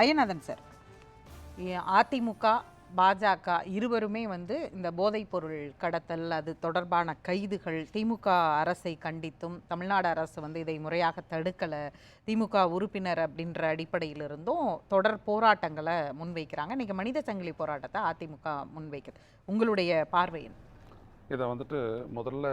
அயநாதன் sir. AIADMK BJP இருவருமே வந்து இந்த போதைப்பொருள் கடத்தல் அது தொடர்பான கைதுகள் திமுக அரசை கண்டித்தும் தமிழ்நாடு அரசு வந்து இதை முறையாக தடுக்கலை திமுக உறுப்பினர் அப்படின்ற அடிப்படையிலிருந்தும் தொடர் போராட்டங்களை முன்வைக்கிறாங்க. இன்றைக்கி மனித சங்கிலி போராட்டத்தை அதிமுக முன்வைக்குது. உங்களுடைய பார்வையில் இதை வந்துட்டு முதல்ல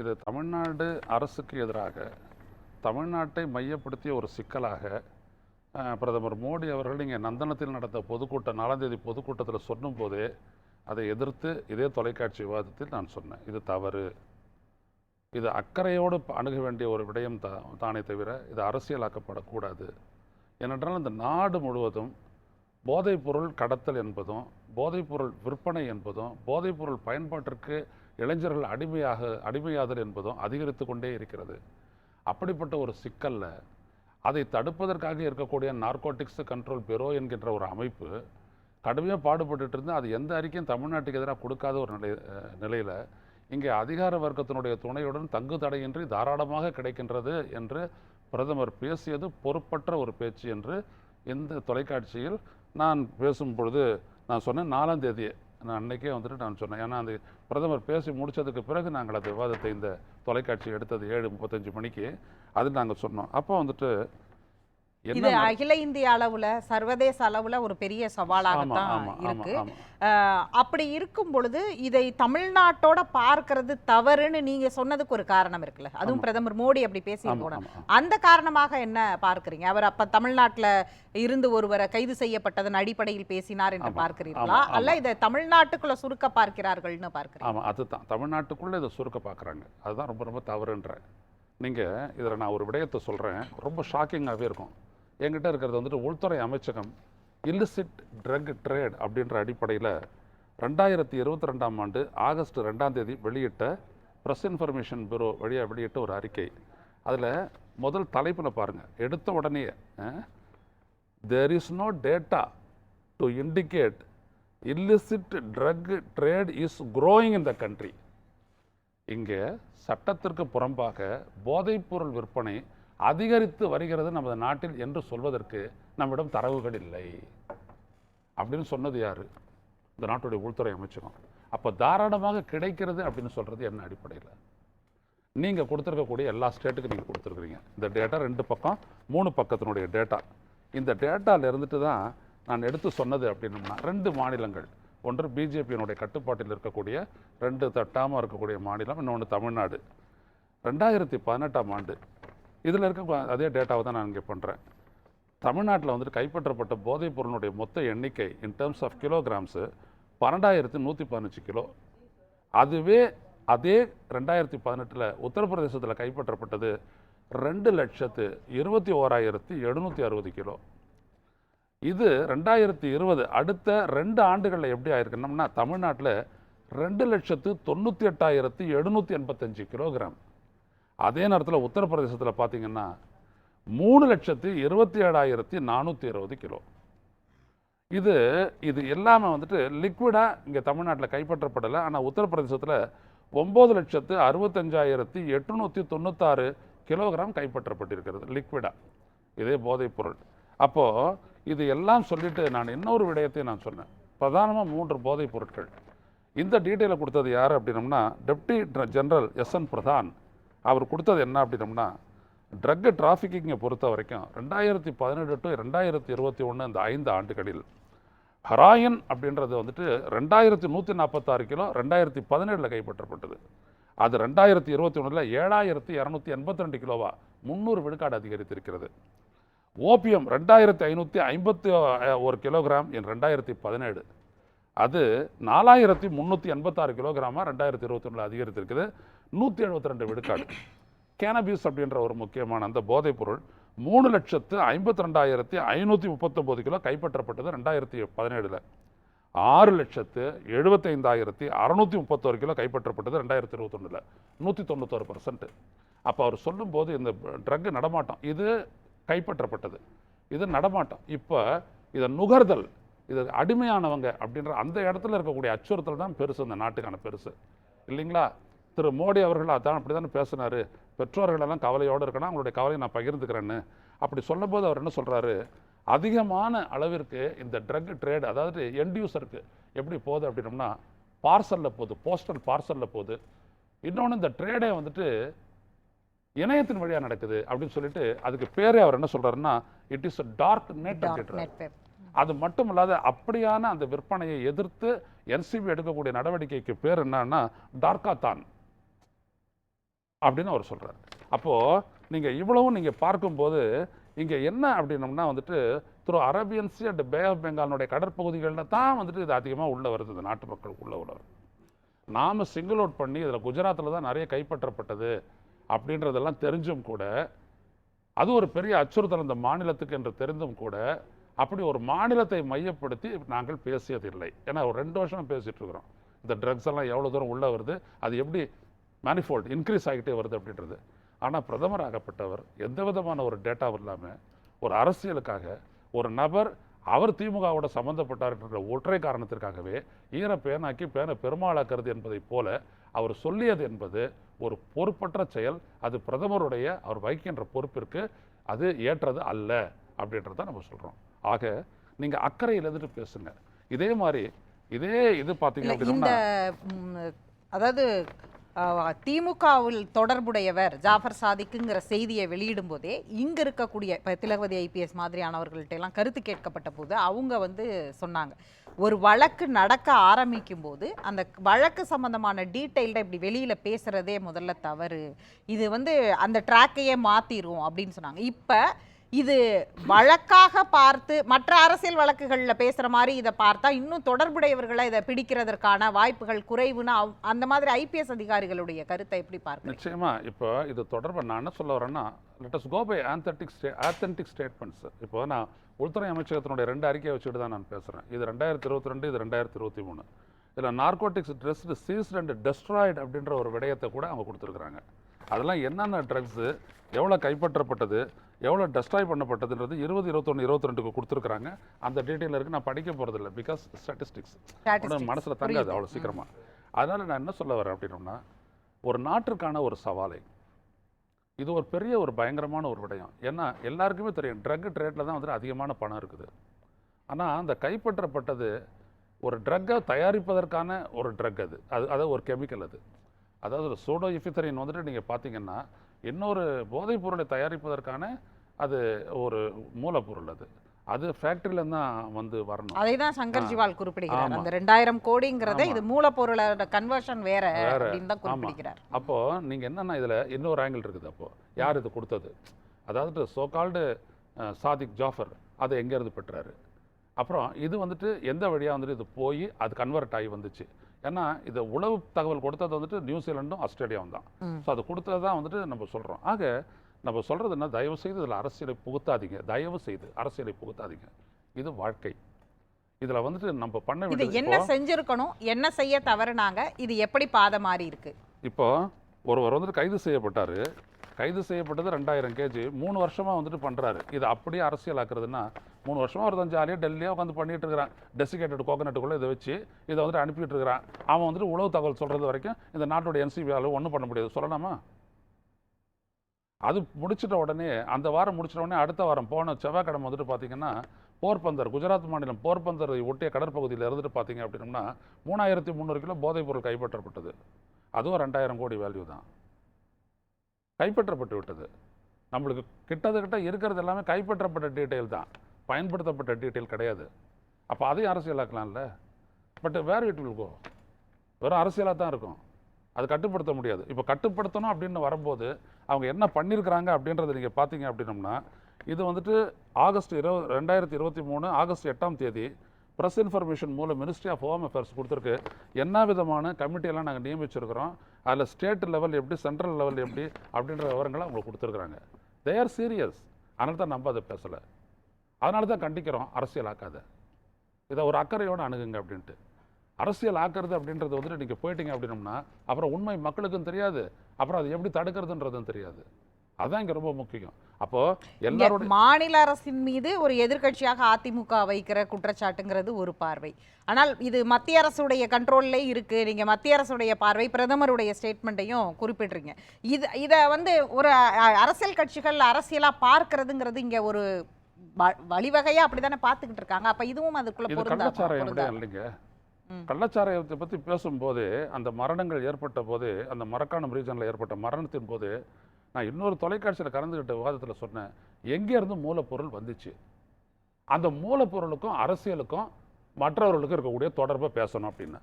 இது தமிழ்நாடு அரசுக்கு எதிராக தமிழ்நாட்டை மையப்படுத்திய ஒரு சிக்கலாக பிரதமர் மோடி அவர்கள் இங்கே நந்தனத்தில் நடந்த பொதுக்கூட்டம் நாலாம் தேதி பொதுக்கூட்டத்தில் சொல்லும்போதே அதை எதிர்த்து இதே தொலைக்காட்சி விவாதத்தில் நான் சொன்னேன். இது தவறு. இது அக்கறையோடு அணுக வேண்டிய ஒரு விடயம் தா தானே தவிர இது அரசியலாக்கப்படக்கூடாது. ஏனென்றால் இந்த நாடு முழுவதும் போதைப்பொருள் கடத்தல் என்பதும் போதைப்பொருள் விற்பனை என்பதும் போதைப்பொருள் பயன்பாட்டிற்கு இளைஞர்கள் அடிமையாக அடிமையாதல் என்பதும் அதிகரித்து கொண்டே இருக்கிறது. அப்படிப்பட்ட ஒரு சிக்கலில் அதை தடுப்பதற்காக இருக்கக்கூடிய நார்கோட்டிக்ஸ் கண்ட்ரோல் பெரோ என்கின்ற ஒரு அமைப்பு கடுமையாக பாடுபட்டு இருந்து அது எந்த அறிக்கையும் தமிழ்நாட்டுக்கு எதிராக கொடுக்காத ஒரு நிலை நிலையில் இங்கே அதிகார வர்க்கத்தினுடைய துணையுடன் தங்கு தடையின்றி தாராளமாக கிடைக்கின்றது என்று பிரதமர் பேசியது பொறுப்பற்ற ஒரு பேச்சு என்று இந்த தொலைக்காட்சியில் நான் பேசும் பொழுது நான் சொன்னேன். நாலாம் தேதியே நான் அன்றைக்கே வந்துட்டு நான் சொன்னேன். ஏன்னா அந்த பிரதமர் பேசி முடித்ததுக்கு பிறகு நாங்கள் அந்த விவாதத்தை இந்த தொலைக்காட்சி எடுத்தது ஏழு முப்பத்தஞ்சு மணிக்கு அது நாங்கள் சொன்னோம். அப்போ வந்துட்டு இது அகில இந்திய அளவுல சர்வதேச அளவுல ஒரு பெரிய ஆமா சவாலாகத்தான் ஆமா ஆமா இருக்கு. ஆமா. அப்படி இருக்கும் பொழுது இதை தமிழ்நாட்டோட பார்க்கிறது தவறுன்னு நீங்க சொன்னதுக்கு ஒரு காரணம் இருக்குல்ல. அதுவும் ஆமா. பிரதமர் மோடி அப்படி பேசி ஆமா போன ஆமா அந்த காரணமாக என்ன பார்க்கறீங்க? அவர் அப்ப தமிழ்நாட்டுல இருந்து ஒருவரை கைது செய்யப்பட்டதன் அடிப்படையில் பேசினார் என்று ஆமா, பார்க்கிறீர்களா? ஆமா, அல்ல ஆமா. இதை தமிழ்நாட்டுக்குள்ள சுருக்க பார்க்கிறார்கள்னு பார்க்கிறீங்க? ஆமாம் அதுதான். தமிழ்நாட்டுக்குள்ளே இதை சுருக்க பார்க்குறாங்க. அதுதான் ரொம்ப ரொம்ப தவறுன்ற. நீங்கள் இதில் நான் ஒரு விடயத்தை சொல்கிறேன் ரொம்ப ஷாக்கிங்காகவே இருக்கும். எங்கிட்ட இருக்கிறது வந்துட்டு உள்துறை அமைச்சகம் இல்லிசிட் ட்ரக் ட்ரேட் அப்படின்ற அடிப்படையில் ரெண்டாயிரத்தி இருபத்தி ரெண்டாம் ஆண்டு ஆகஸ்ட் ரெண்டாம் தேதி வெளியிட்ட ப்ரெஸ் இன்ஃபர்மேஷன் பியூரோ வழியாக வெளியிட்ட ஒரு அறிக்கை. அதில் முதல் தலைப்பில் பாருங்கள் எடுத்த உடனே there is no data to indicate illicit drug trade is growing in the country இங்கே சட்டத்திற்கு புறம்பாக போதைப்பொருள் விற்பனை அதிகரித்து வருகிறது நமது நாட்டில் என்று சொல்வதற்கு நம்மிடம் தரவுகள் இல்லை. அப்படின்னு சொன்னது யார்? இந்த நாட்டுடைய உள்துறை அமைச்சகம். அப்போ தாராளமாக கிடைக்கிறது அப்படின்னு சொல்கிறது என்ன அடிப்படையில்? நீங்கள் கொடுத்துருக்கக்கூடிய எல்லா ஸ்டேட்டுக்கும் நீங்கள் கொடுத்துருக்குறீங்க. இந்த டேட்டா ரெண்டு பக்கம் மூணு பக்கத்தினுடைய டேட்டா. இந்த டேட்டால இருந்துட்டு தான் நான் எடுத்து சொன்னது அப்படின்னம்னா ரெண்டு மாநிலங்கள். ஒன்று பிஜேபியினுடைய கட்டுப்பாட்டில் இருக்கக்கூடிய ரெண்டு தட்டாமல் இருக்கக்கூடிய மாநிலம் இன்னொன்று தமிழ்நாடு. ரெண்டாயிரத்தி பதினெட்டாம் ஆண்டு இதில் இருக்க அதே டேட்டாவை தான் நான் இங்கே பண்ணுறேன் தமிழ்நாட்டில் வந்துட்டு கைப்பற்றப்பட்ட போதைப் பொருளுடைய மொத்த எண்ணிக்கை இன் டேர்ம்ஸ் ஆஃப் கிலோகிராம்ஸு பன்னெண்டாயிரத்து நூற்றி பதினஞ்சு கிலோ. அதுவே அதே ரெண்டாயிரத்தி பதினெட்டில் உத்தரப்பிரதேசத்தில் கைப்பற்றப்பட்டது ரெண்டு லட்சத்து இருபத்தி ஓராயிரத்தி எழுநூற்றி அறுபது கிலோ. இது ரெண்டாயிரத்தி இருபது அடுத்த ரெண்டு ஆண்டுகளில் எப்படி ஆயிருக்கணும்னா தமிழ்நாட்டில் ரெண்டு லட்சத்து தொண்ணூற்றி எட்டாயிரத்தி எழுநூற்றி எண்பத்தஞ்சு கிலோகிராம். அதே நேரத்தில் உத்தரப்பிரதேசத்தில் பார்த்தீங்கன்னா மூணு லட்சத்து இருபத்தி ஏழாயிரத்தி நானூற்றி இருபது கிலோ. இது இது எல்லாமே வந்துட்டு லிக்விடாக இங்கே தமிழ்நாட்டில் கைப்பற்றப்படலை. ஆனால் உத்தரப்பிரதேசத்தில் ஒம்பது லட்சத்து அறுபத்தஞ்சாயிரத்தி எட்நூற்றி தொண்ணூத்தாறு கிலோகிராம் கைப்பற்றப்பட்டிருக்கிறது லிக்விடா இதே போதைப் பொருள். அப்போது இது எல்லாம் சொல்லிவிட்டு நான் இன்னொரு விடயத்தை நான் சொன்னேன். பிரதானமாக மூன்று போதைப் பொருட்கள். இந்த டீட்டெயிலை கொடுத்தது யார் அப்படின்னம்னா deputy general S N Pradhan அவர் கொடுத்தது என்ன அப்படின்னம்னா ட்ரக்கு டிராஃபிக்கிங்கை பொறுத்த வரைக்கும் ரெண்டாயிரத்தி பதினெட்டு டு ரெண்டாயிரத்தி இருபத்தி ஒன்று இந்த ஐந்து ஆண்டுகளில் ஹராயின் அப்படின்றது வந்துட்டு ரெண்டாயிரத்தி நூற்றி நாற்பத்தாறு கிலோ ரெண்டாயிரத்தி பதினேழில் கைப்பற்றப்பட்டது. அது ரெண்டாயிரத்தி இருபத்தி ஒன்றில் ஏழாயிரத்தி இரநூத்தி எண்பத்தி ரெண்டு கிலோவா முந்நூறு விழுக்காடு அதிகரித்திருக்கிறது. ஓபியம் ரெண்டாயிரத்தி ஐநூற்றி ஐம்பத்தி ஒரு கிலோகிராம் என் ரெண்டாயிரத்தி பதினேழு. அது நாலாயிரத்தி முந்நூற்றி எண்பத்தாறு கிலோகிராமாக ரெண்டாயிரத்தி இருபத்தி ஒன்றில் அதிகரித்திருக்குது. நூற்றி எழுபத்தி ரெண்டு விழுக்காடு. கேனபிஸ் அப்படின்ற ஒரு முக்கியமான அந்த போதைப்பொருள் மூணு லட்சத்து ஐம்பத்தி ரெண்டாயிரத்தி ஐநூற்றி முப்பத்தொம்போது கிலோ கைப்பற்றப்பட்டது ரெண்டாயிரத்தி பதினேழில். ஆறு லட்சத்து எழுபத்தைந்தாயிரத்தி அறநூற்றி முப்பத்தோரு கிலோ கைப்பற்றப்பட்டது ரெண்டாயிரத்தி இருபத்தொன்னில். நூற்றி தொண்ணூத்தோரு பர்சன்ட்டு அப்போ அவர் சொல்லும்போது இந்த ட்ரக் நடமாட்டம் இது கைப்பற்றப்பட்டது. இது நடமாட்டம். இப்போ இதை நுகர்தல் இது அடிமையானவங்க அப்படின்ற அந்த இடத்துல இருக்கக்கூடிய அச்சுறுத்தல் தான் பெருசு இந்த நாட்டுக்கான பெருசு. இல்லைங்களா? திரு மோடி அவர்கள் அதான் அப்படி தானே பேசினாரு. பெற்றோர்கள் எல்லாம் கவலையோடு இருக்கணும் அவங்களுடைய கவலையை நான் பகிர்ந்துக்கிறேன்னு. அப்படி சொல்லும்போது அவர் என்ன சொல்றாரு? அதிகமான அளவிற்கு இந்த ட்ரக் ட்ரேட் அதாவது எண்ட் யூசருக்கு எப்படி போகுது அப்படின்னம்னா பார்சலில் போகுது போஸ்டல் பார்சலில் போகுது. இன்னொன்று இந்த ட்ரேடே வந்துட்டு இணையத்தின் வழியாக நடக்குது அப்படின்னு சொல்லிட்டு அதுக்கு பேரே அவர் என்ன சொல்றாருன்னா இட் இஸ் டார்க் நெட் அப்படின்றார் அது மட்டும் இல்லாத அப்படியான அந்த விற்பனையை எதிர்த்து என்சிபி எடுக்கக்கூடிய நடவடிக்கைக்கு பேர் என்னன்னா டார்காத்தான் அப்படின்னு அவர் சொல்கிறார் அப்போது நீங்கள் இவ்வளவும் நீங்கள் பார்க்கும்போது இங்கே என்ன அப்படின்னம்னா வந்துட்டு திரு அரேபியன்ஸ் அண்ட் பே ஆஃப் பெங்காலினுடைய கடற்பகுதிகளில் தான் வந்துட்டு இது அதிகமாக உள்ளே வருது இந்த நாட்டு மக்களுக்கு உள்ள உள்ள நாம் சிங்கிள் அவுட் பண்ணி இதில் குஜராத்தில் தான் நிறைய கைப்பற்றப்பட்டது அப்படின்றதெல்லாம் தெரிஞ்சும் கூட அது ஒரு பெரிய அச்சுறுத்தல் அந்த மாநிலத்துக்கு என்று தெரிந்தும் கூட அப்படி ஒரு மாநிலத்தை மையப்படுத்தி நாங்கள் பேசியதில்லை. ஏன்னா ஒரு ரெண்டு வருஷம் பேசிகிட்டு இருக்கிறோம். இந்த ட்ரக்ஸ் எல்லாம் எவ்வளோ தூரம் உள்ளே வருது அது எப்படி மேனிஃபோல்ட் இன்க்ரீஸ் ஆகிட்டே வருது அப்படின்றது. ஆனால் பிரதமர் ஆகப்பட்டவர் எந்த விதமான ஒரு டேட்டாவும் இல்லாமல் ஒரு அரசியலுக்காக ஒரு நபர் அவர் திமுகவோட சம்பந்தப்பட்டார் என்ற ஒற்றை காரணத்திற்காகவே ஈர பேனாக்கி பேனை பெருமாளாக்கிறது என்பதைப் போல அவர் சொல்லியது என்பது ஒரு பொறுப்பற்ற செயல். அது பிரதமருடைய அவர் வகிக்கின்ற பொறுப்பிற்கு அது ஏற்றது அல்ல அப்படின்றத நம்ம சொல்றோம். ஆக நீங்க அக்கறையில் இருந்துட்டு பேசுங்க. இதே மாதிரி இதே இது பார்த்தீங்க அப்படின்னா அதாவது திமுகவில் தொடர்புடையவர் ஜாஃபர் சாதிக்குங்கிற செய்தியை வெளியிடும் போதே இங்கே இருக்கக்கூடிய இப்போ திலகவதி ஐபிஎஸ் மாதிரியானவர்கள்ட்ட எல்லாம் கருத்து கேட்கப்பட்ட போது அவங்க வந்து சொன்னாங்க. ஒரு வழக்கு நடக்க ஆரம்பிக்கும் போது அந்த வழக்கு சம்மந்தமான டீட்டெயில்டை இப்படி வெளியில் பேசுகிறதே முதல்ல தவறு. இது வந்து அந்த ட்ராக்கையே மாற்றிடுவோம் அப்படின்னு சொன்னாங்க. இப்போ இது வழக்காக பார்த்து மற்ற அரசியல் வழக்குகளில் பேசுகிற மாதிரி இதை பார்த்தா இன்னும் தொடர்புடையவர்களை இதை பிடிக்கிறதற்கான வாய்ப்புகள் குறைவுன்னு அவ்- அந்த மாதிரி ஐபிஎஸ் அதிகாரிகளுடைய கருத்தை எப்படி பார்க்க நிச்சயமா. இப்போ இது தொடர்பு நான் என்ன சொல்ல வரேன்னா let's go by authentic stay authentic statements இப்போ நான் உள்துறை அமைச்சகத்தினுடைய ரெண்டு அறிக்கையை வச்சுட்டு தான் நான் பேசுகிறேன் இது ரெண்டாயிரத்தி இருபத்தி ரெண்டு இது ரெண்டாயிரத்தி இருபத்தி மூணு. இதில் நார்கோட்டிக்ஸ் ட்ரெஸ்டு சீஸ்ட் அண்ட் டெஸ்ட்ராய்டு அப்படின்ற ஒரு விடயத்தை கூட அவங்க கொடுத்துருக்குறாங்க. அதெல்லாம் என்னென்ன ட்ரக்ஸு எவ்வளோ கைப்பற்றப்பட்டது எவ்வளோ டெஸ்ட்ராய் பண்ணப்பட்டதுன்றது இருபது இருபத்தொன்று இருபத்தி ரெண்டுக்கு கொடுத்துருக்குறாங்க. அந்த டீட்டெயில் இருக்குது நான் படிக்க போகிறதில்ல பிகாஸ் ஸ்டாட்டிஸ்டிக்ஸ். மனசில் தங்காது அவ்வளோ சீக்கிரமாக அதனால் நான் என்ன சொல்ல வரேன் அப்படின்னோம்னா ஒரு நாட்டிற்கான ஒரு சவாலை இது ஒரு பெரிய ஒரு பயங்கரமான ஒரு விடயம். ஏன்னா எல்லாருக்குமே தெரியும் ட்ரக் ட்ரேட்டில் தான் வந்துட்டு அதிகமான பணம் இருக்குது. ஆனால் அந்த கைப்பற்றப்பட்டது ஒரு ட்ரக்கை தயாரிப்பதற்கான ஒரு ட்ரக் அது. அது அதாவது ஒரு கெமிக்கல் அது. அதாவது சோடோ இஃபித்தரின் வந்துட்டு நீங்கள் பார்த்தீங்கன்னா இன்னொரு போதைப் பொருளை தயாரிப்பதற்கான அது ஒரு மூலப்பொருள் அது அது ஃபேக்ட்ரியிலேருந்து தான் வந்து வரணும் அதை தான் சங்கர். ஜிவால் குறிப்பிடுகிறார். அந்த ரெண்டாயிரம் கோடிங்கிறத. இது மூலப்பொருளோட கன்வர்ஷன் வேற. அப்படின்னு தான். குறிப்பிடுகிறார் அப்போ நீங்க என்னன்னா இதுல இன்னொரு ஆங்கிள் இருக்குது அப்போ யார் இது கொடுத்தது அதாவது சோகால்டு சாதிக் ஜாஃபர் அதை எங்க இருந்து பெற்றாரு அப்புறம் இது வந்துட்டு எந்த வழியா வந்துட்டு இது போய் அது கன்வெர்ட் ஆகி வந்துச்சு ஏன்னா இது உளவு தகவல் கொடுத்தது வந்துட்டு நியூசிலாண்டும் ஆஸ்திரேலியாவும் தான். ஸோ அது கொடுத்தது தான் வந்துட்டு நம்ம சொல்றோம். ஆக நம்ம சொல்றது என்ன? தயவு செய்து இதில் அரசியலை புகுத்தாதீங்க. தயவு செய்து அரசியலை புகுத்தாதீங்க. இது வாழ்க்கை. இதுல வந்துட்டு நம்ம பண்ண வேண்டியது என்ன செஞ்சிருக்கணும்? என்ன செய்ய தவறுனாங்க? இது எப்படி பாதை மாறி இருக்கு இப்போ ஒருவர் வந்துட்டு கைது செய்யப்பட்டாரு. கைது செய்யப்பட்டது ரெண்டாயிரம் கேஜி. மூணு வருஷமா வந்துட்டு பண்ணுறாரு இது அப்படியே அரசியலாக்குறதுன்னா மூணு வருஷமாக ஒருத்தன் ஜாலியாக டெல்லியாக உட்காந்து பண்ணிட்டு இருக்கிறான். டெசிகேட்டட் கோகனட்டுக்குள்ளே இதை வச்சு இதை வந்துட்டு அனுப்பிட்டு இருக்கிறான். அவன் வந்துட்டு உளவு தகவல் சொல்கிறது வரைக்கும் இந்த நாட்டோட அளவு ஒன்றும் பண்ண முடியாது. சொல்லலாமா? அது முடிச்சிட்ட உடனே அந்த வாரம் முடிச்சிட்ட உடனே அடுத்த வாரம் போன செவ்வாய்க்கிழமை வந்துட்டு பார்த்தீங்கன்னா போர்பந்தர் குஜராத் மாநிலம் போர்பந்தர் ஒட்டிய கடற்பகுதியில் இருந்துட்டு பார்த்தீங்க அப்படின்னம்னா மூணாயிரத்தி முந்நூறு கிலோ போதைப் பொருள் கைப்பற்றப்பட்டது. அதுவும் ரெண்டாயிரம் கோடி வேல்யூ தான். கைப்பற்றப்பட்டு விட்டது. நம்மளுக்கு கிட்டது கிட்ட இருக்கிறது எல்லாமே கைப்பற்றப்பட்ட டீட்டெயில் தான். பயன்படுத்தப்பட்ட டீட்டெயில் கிடையாது. அப்போ அதையும் அரசியலாக்கலாம்ல? பட் வேறு இட் வில் கோ வெறும் அரசியலாக தான் இருக்கும். அது கட்டுப்படுத்த முடியாது. இப்போ கட்டுப்படுத்தணும் அப்படின்னு வரும்போது அவங்க என்ன பண்ணியிருக்கிறாங்க அப்படின்றத நீங்கள் பார்த்தீங்க அப்படின்னம்னா இது வந்துட்டு ஆகஸ்ட் இருபது ரெண்டாயிரத்தி இருபத்தி மூணு ஆகஸ்ட் எட்டாம் தேதி ப்ரெஸ் இன்ஃபர்மேஷன் மூலம் மினிஸ்ட்ரி ஆஃப் ஹோம் அஃபேர்ஸ் கொடுத்துருக்கு. என்ன விதமான கமிட்டியெல்லாம் நாங்கள் நியமிச்சிருக்கிறோம்? அதில் ஸ்டேட் லெவல் எப்படி சென்ட்ரல் லெவல் எப்படி அப்படின்ற விவரங்களை அவங்களுக்கு கொடுத்துருக்குறாங்க. தே ஆர் சீரியஸ் அதனால தான் நம்ம அதை பேசலை. அதனால தான் கண்டிக்கிறோம். அரசியல் ஆக்காத. இதை ஒரு அக்கறையோடு அணுகுங்க அப்படின்ட்டு. அரசியல் ஆக்குறது அப்படின்றது வந்துட்டு நீங்கள் போயிட்டீங்க அப்படின்னம்னா அப்புறம் உண்மை மக்களுக்கும் தெரியாது. அப்புறம் அது எப்படி தடுக்கிறதுன்றதும் தெரியாது. அதான் இங்க ரொம்ப முக்கியம். அப்போ எல்லாரோட மாநில அரசின் மீது ஒரு எதிர்க்கட்சியாக அதிமுக வைக்கிற குற்றச்சாட்டுங்கிறது ஒரு பார்வை. ஆனால் இது மத்திய அரசுடைய கண்ட்ரோல்லே இருக்கு. நீங்க மத்திய அரசுடைய பார்வை பிரதமருடைய ஸ்டேட்மெண்ட்டையும் குறிப்பிடுறீங்க இது இத வந்து ஒரு அரசியல் கட்சிகள் அரசியலா பார்க்கிறதுங்கிறது இங்க ஒரு வழிவகையா அப்படித்தானே பார்த்துக்கிட்டு இருக்காங்க. அப்ப இதுவும் அதுக்குள்ள விடயம் இல்லைங்க. கள்ளச்சாராயத்தை பத்தி பேசும்போது அந்த மரணங்கள் ஏற்பட்ட போது அந்த மரக்காணம் ரீஜன்ல ஏற்பட்ட மரணத்தின் போது நான் இன்னொரு தொலைக்காட்சியில் கலந்துக்கிட்ட விவாதத்தில் சொன்னேன் எங்கேருந்து மூலப்பொருள் வந்துச்சு? அந்த மூலப்பொருளுக்கும் அரசியலுக்கும் மற்றவர்களுக்கும் இருக்கக்கூடிய தொடர்பை பேசணும் அப்படின்னு.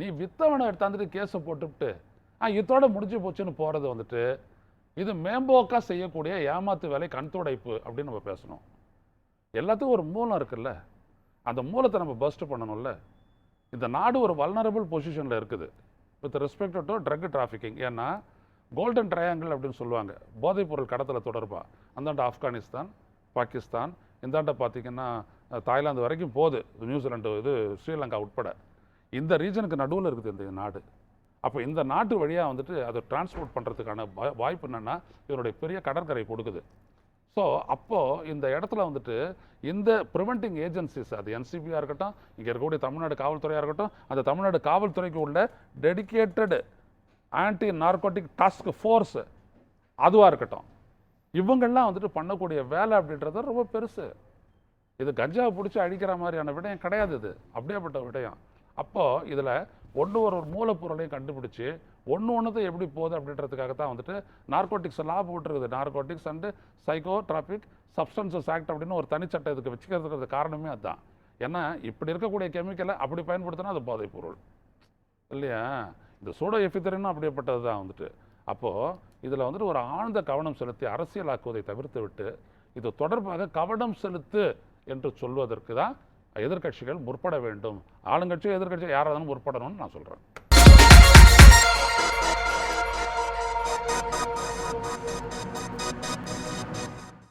நீ வித்தவனை எடுத்தாந்துட்டு கேஸை போட்டுவிட்டு ஆ இதோட முடிஞ்சு போச்சுன்னு போகிறது வந்துட்டு இது மேம்போக்காக செய்யக்கூடிய ஏமாத்து வேலை கண் துடைப்பு அப்படின்னு நம்ம பேசணும். எல்லாத்துக்கும் ஒரு மூலம் இருக்குல்ல? அந்த மூலத்தை நம்ம பஸ்ட் பண்ணணும்ல? இந்த நாடு ஒரு வல்னரபிள் பொசிஷனில் இருக்குது. With respect to drug trafficking ஏன்னா கோல்டன் ட்ரையாங்கிள் அப்படின்னு சொல்லுவாங்க. போதைப்பொருள் கடத்தல தொடர்பாக அந்தாண்ட ஆப்கானிஸ்தான் பாகிஸ்தான் இந்தாண்ட பார்த்திங்கன்னா தாய்லாந்து வரைக்கும் போகுது. நியூசிலாண்டு இது ஸ்ரீலங்கா உட்பட. இந்த ரீஜனுக்கு நடுவில் இருக்குது இந்த நாடு. அப்போ இந்த நாட்டு வழியாக வந்துட்டு அதை டிரான்ஸ்போர்ட் பண்ணுறதுக்கான வாய்ப்பு என்னென்னா இதனுடைய பெரிய கடற்கரை கொடுக்குது. ஸோ அப்போது இந்த இடத்துல வந்துட்டு இந்த ப்ரிவெண்டிங் ஏஜென்சிஸ் அது என்சிபியாக இருக்கட்டும் இங்கே இருக்கக்கூடிய தமிழ்நாடு காவல்துறையாக இருக்கட்டும் அந்த தமிழ்நாடு காவல்துறைக்கு உள்ள dedicated anti narcotic task force அதுவாக இருக்கட்டும். இவங்கள்லாம் வந்துட்டு பண்ணக்கூடிய வேலை அப்படின்றது ரொம்ப பெருசு. இது கஞ்சாவை பிடிச்சி அழிக்கிற மாதிரியான விடயம் கிடையாது இது. அப்படியேப்பட்ட விடயம். அப்போது இதில் ஒன்று ஒரு ஒரு மூலப்பொருளையும் கண்டுபிடிச்சி ஒன்று ஒன்று எப்படி போகுது அப்படின்றதுக்காக தான் வந்துட்டு narcotics law போட்டுருக்குது narcotics and psychotropic substances act அப்படின்னு ஒரு தனிச்சட்டம் இதுக்கு வச்சுக்கிறதுக்கு காரணமே அதுதான். ஏன்னா இப்படி இருக்கக்கூடிய கெமிக்கலை அப்படி பயன்படுத்தினா அது போதைப் பொருள். இல்லையா? இந்த சூடோ எஃபித்தரினும் அப்படியேப்பட்டது தான் வந்துட்டு. அப்போது இதில் வந்துட்டு ஒரு ஆழ்ந்த கவனம் செலுத்தி அரசியலாக்குவதை தவிர்த்து விட்டு இது தொடர்பாக கவனம் செலுத்து என்று சொல்வதற்கு தான் எதிர்க்கட்சிகள் முற்பட வேண்டும். ஆளுங்கட்சியோ எதிர்க்கட்சியோ யாராவது முற்படணும்னு நான் சொல்கிறேன்